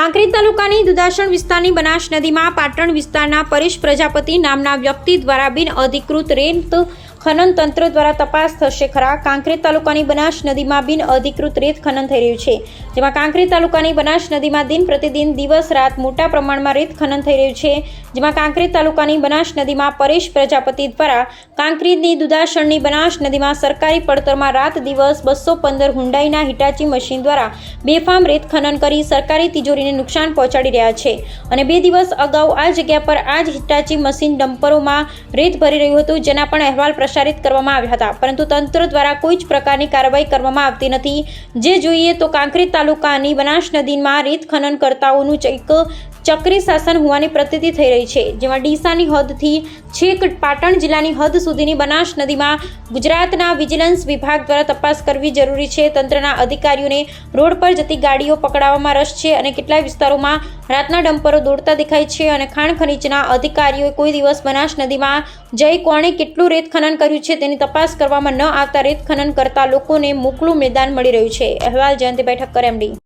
કાંકરેજ તાલુકાની દુધાસણ વિસ્તારની બનાસ નદીમાં પાટણ વિસ્તારના પરેશ પ્રજાપતિ નામના વ્યક્તિ દ્વારા બિન અધિકૃત રેત ખનન તંત્ર દ્વારા તપાસ થશે ખરા. કાંકરેજ તાલુકાની બનાસ નદીમાં બિન અધિકૃત રેત ખનન થઈ રહ્યું છે. જેમાં કાંકરેજ તાલુકાની બનાસ નદીમાં દિન પ્રતિદિન દિવસ રાત મોટા પ્રમાણમાં રેત ખનન થઈ રહ્યું છે. જેમાં કાંકરેજ તાલુકાની બનાસ નદીમાં પરેશ પ્રજાપતિ દ્વારા કાંકરેજની દુધાસણની બનાસ નદીમાં સરકારી પડતરમાં રાત દિવસ બસો પંદર હુંડાઈના હિટાચી મશીન દ્વારા બેફામ રેત ખનન કરી સરકારી તિજોરીને નુકસાન પહોંચાડી રહ્યા છે. અને બે દિવસ અગાઉ આ જગ્યા પર આ જ હિટાચી મશીન ડમ્પરોમાં રેત ભરી રહ્યું હતું. જેના પણ અહેવાલ પ્રસારિત કરવામાં આવ્યા હતા. પરંતુ તંત્ર દ્વારા કોઈ જ પ્રકારની કાર્યવાહી કરવામાં આવતી નથી. જે જોઈએ તો કાંકરી તાલુકાની બનાસ નદીમાં રેત ખનન કરતાઓનું એક ચક્રી શાસન હોવાની પ્રતીતિ થઈ રહી છે, જેમાં ડીસાની હદથી છેક પાટણ જિલ્લાની હદ સુધીની બનાસ નદીમાં ગુજરાતના વિજિલન્સ વિભાગ દ્વારા તપાસ કરવી જરૂરી છે. તંત્રના અધિકારીઓને રોડ પર જતી ગાડીઓ પકડાવવામાં રસ છે અને કેટલાય વિસ્તારોમાં રાતના ડમ્પરો દોડતા દેખાય છે અને ખાણ ખનીજના અધિકારીઓએ કોઈ દિવસ બનાસ નદીમાં જઈ કોણે કેટલું રેત ખનન કર્યું છે તેની તપાસ કરવામાં ન આવતા રેત ખનન કરતા લોકોને મોકળું મેદાન મળી રહ્યું છે. અહેવાલ જયંતિભાઈ ઠક્કર એમડી